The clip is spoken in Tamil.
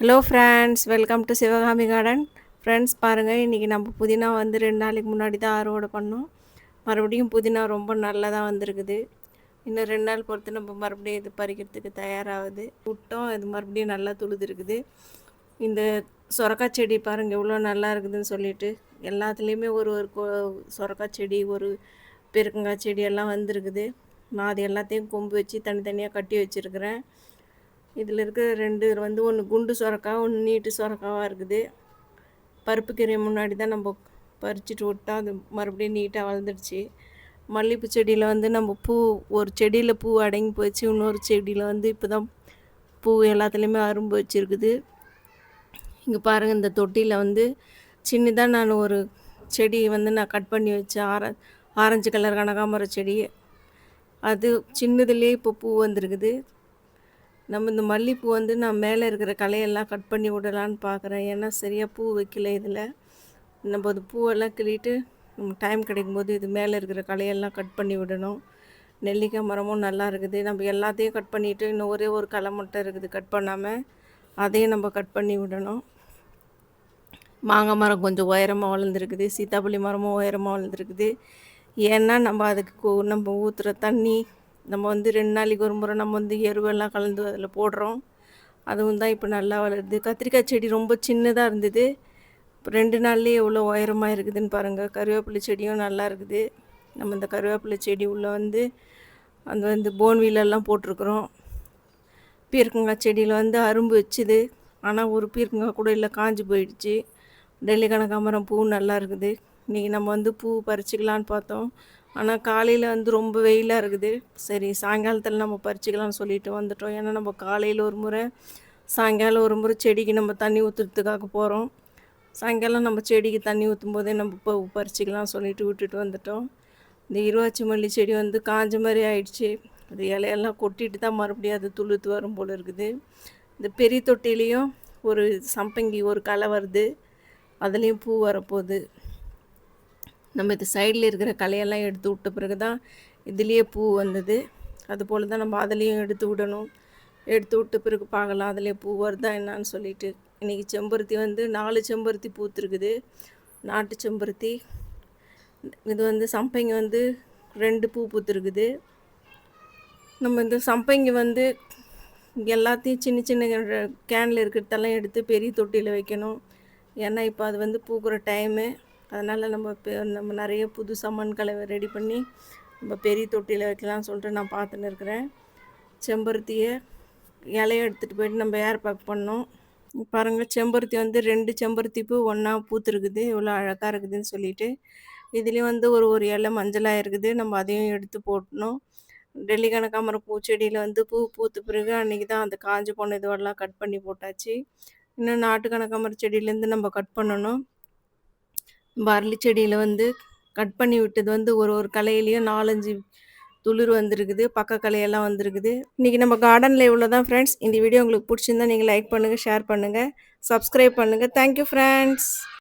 Hello friends welcome to Sivakami garden friends பாருங்கள் இன்றைக்கி நம்ம புதினா வந்து ரெண்டு நாளைக்கு முன்னாடி தான் அறுவடை பண்ணோம். மறுபடியும் புதினா ரொம்ப நல்லதாக வந்திருக்குது. இன்னும் ரெண்டு நாள் பொறுத்து நம்ம மறுபடியும் இது பறிக்கிறதுக்கு தயாராகுது. விட்டோம் இது மறுபடியும் நல்லா துளுது இருக்குது இந்த சொரக்காய் செடி பாருங்கள் எவ்வளோ நல்லா இருக்குதுன்னு சொல்லிட்டு எல்லாத்துலேயுமே ஒரு ஒரு சொரக்காய் செடி ஒரு பெருக்கங்காய் செடி எல்லாம் வந்திருக்குது. நான் அது எல்லாத்தையும் கொம்பு வச்சு தனித்தனியாக கட்டி வச்சுருக்கிறேன். இதில் இருக்கிற ரெண்டு வந்து ஒன்று குண்டு சுரக்கா ஒன்று நீட்டு சுரக்காவாக இருக்குது. பருப்பு கீரையை முன்னாடி தான் நம்ம பறிச்சுட்டு விட்டால் அது மறுபடியும் நீட்டாக வளர்ந்துடுச்சு. மல்லிகைப்பூ செடியில் வந்து நம்ம பூ ஒரு செடியில் பூ அடங்கி போச்சு இன்னொரு செடியில் வந்து இப்போ தான் பூ எல்லாத்துலேயுமே அரும்பு வச்சுருக்குது. இங்கே பாருங்கள் இந்த தொட்டியில் வந்து சின்னதாக நான் ஒரு செடி வந்து நான் கட் பண்ணி வச்சேன் ஆர ஆரஞ்சு கலர் கனகாமரம் செடி. அது சின்னதுலேயே இப்போ பூ வந்திருக்குது. நம்ம இந்த மல்லிகைப்பூ வந்து நான் மேலே இருக்கிற களையெல்லாம் கட் பண்ணி விடலான்னு பார்க்குறேன். ஏன்னா சரியாக பூ வைக்கல இதில். நம்ம அது பூவெல்லாம் கிள்ளிட்டு நம்ம டைம் கிடைக்கும்போது இது மேலே இருக்கிற களையெல்லாம் கட் பண்ணி விடணும். நெல்லிக்காய் மரமும் நல்லா இருக்குது. நம்ம எல்லாத்தையும் கட் பண்ணிவிட்டு இன்னும் ஒரே ஒரு களை மட்டும் இருக்குது கட் பண்ணாமல் அதையும் நம்ம கட் பண்ணி விடணும். மாங்காய் மரம் கொஞ்சம் உயரமாக வளர்ந்துருக்குது. சீத்தாப்பள்ளி மரமும் உயரமாக வளர்ந்துருக்குது. ஏன்னா நம்ம அதுக்கு நம்ம ஊற்றுற தண்ணி நம்ம வந்து ரெண்டு நாளைக்கு ஒரு முறை நம்ம வந்து எருவெல்லாம் கலந்து அதில் போடுறோம். அதுவும் தான் இப்போ நல்லா வளருது. கத்திரிக்காய் செடி ரொம்ப சின்னதாக இருந்தது. இப்போ ரெண்டு நாள்லேயே எவ்வளோ உயரமாக இருக்குதுன்னு பாருங்கள் கருவேப்பிலை செடியும் நல்லா இருக்குது. நம்ம இந்த கருவேப்பிலை செடி உள்ளே வந்து அந்த வந்து போன்வீலெல்லாம் போட்டிருக்குறோம். பீர்க்கங்காய் செடியில் வந்து அரும்பு வச்சுது. ஆனால் ஒரு பீர்க்கங்காய் கூட இல்லை காஞ்சி போயிடுச்சு. டெல்லி கனகாமரம் பூ நல்லா இருக்குது. இன்றைக்கி நம்ம வந்து பூ பறிச்சிக்கலான்னு பார்த்தோம். ஆனால் காலையில் வந்து ரொம்ப வெயிலாக இருக்குது. சரி சாயங்காலத்தில் நம்ம பறிச்சிக்கலாம்னு சொல்லிட்டு வந்துட்டோம். ஏன்னா நம்ம காலையில் ஒரு முறை சாயங்காலம் ஒரு முறை செடிக்கு நம்ம தண்ணி ஊற்றுறதுக்காக போகிறோம் சாயங்காலம் நம்ம செடிக்கு தண்ணி ஊற்றும் போதே நம்ம இப்போ பறிச்சிக்கலாம் சொல்லிட்டு விட்டுட்டு வந்துட்டோம். இந்த இருவாச்சி மல்லி செடி வந்து காஞ்ச மாதிரி ஆயிடுச்சு. அது இலையெல்லாம் கொட்டிட்டு தான் மறுபடியும் அது துளுத்து வரும் போல் இருக்குது. இந்த பெரிய தொட்டிலையும் ஒரு சம்பங்கி ஒரு களை வருது. அதுலேயும் பூ வரப்போகுது. நம்ம இது சைடில் இருக்கிற களையெல்லாம் எடுத்து விட்ட பிறகு தான் இதுலேயே பூ வந்தது. அதுபோல் தான் நம்ம அதுலேயும் எடுத்து விடணும். எடுத்து விட்ட பிறகு பார்க்கலாம். அதிலே பூ வருதா என்னான்னு சொல்லிட்டு. இன்றைக்கி செம்பருத்தி வந்து நாலு செம்பருத்தி பூத்துருக்குது. நாட்டு செம்பருத்தி. இது வந்து சம்பங்கி வந்து ரெண்டு பூ பூத்துருக்குது. நம்ம இந்த சம்பங்கி வந்து எல்லாத்தையும் சின்ன சின்ன கேனில் இருக்கிறதெல்லாம் எடுத்து பெரிய தொட்டியில் வைக்கணும். ஏன்னா இப்போ அது வந்து பூக்கிற டைமு அதனால் நம்ம நம்ம நிறைய புது சாமான்களை ரெடி பண்ணி நம்ம பெரிய தொட்டியில் வைக்கலாம்னு சொல்லிட்டு நான் பார்த்துன்னு இருக்கிறேன். செம்பருத்தியை இலையை எடுத்துகிட்டு போயிட்டு நம்ம ஏர் பேக் பண்ணோம். பாருங்கள் செம்பருத்தி வந்து ரெண்டு செம்பருத்தி பூ ஒன்றா பூத்துருக்குது. இவ்வளோ அழகாக இருக்குதுன்னு சொல்லிட்டு. இதுலேயும் வந்து ஒரு ஒரு இலை மஞ்சளாக இருக்குது. நம்ம அதையும் எடுத்து போட்டணும். டெல்லி கனகாமரம் பூச்செடியில் வந்து பூ பூத்த பிறகு அன்றைக்கி தான் அந்த காஞ்சி போன இதுவெல்லாம் கட் பண்ணி போட்டாச்சு. இன்னும் நாட்டு கனகாமரம் செடியிலேருந்து நம்ம கட் பண்ணணும். பார்லி செடியில் வந்து கட் பண்ணி விட்டது வந்து ஒரு ஒரு கலையிலையும் நாலஞ்சு துளிர் வந்திருக்குது பக்க கலையெல்லாம் வந்திருக்குது. இன்றைக்கி நம்ம கார்டனில் இவ்வளோ தான் ஃப்ரெண்ட்ஸ் இந்த வீடியோ உங்களுக்கு பிடிச்சிருந்தா நீங்கள் லைக் பண்ணுங்கள் ஷேர் பண்ணுங்கள் சப்ஸ்கிரைப் பண்ணுங்கள் தேங்க்யூ ஃப்ரெண்ட்ஸ்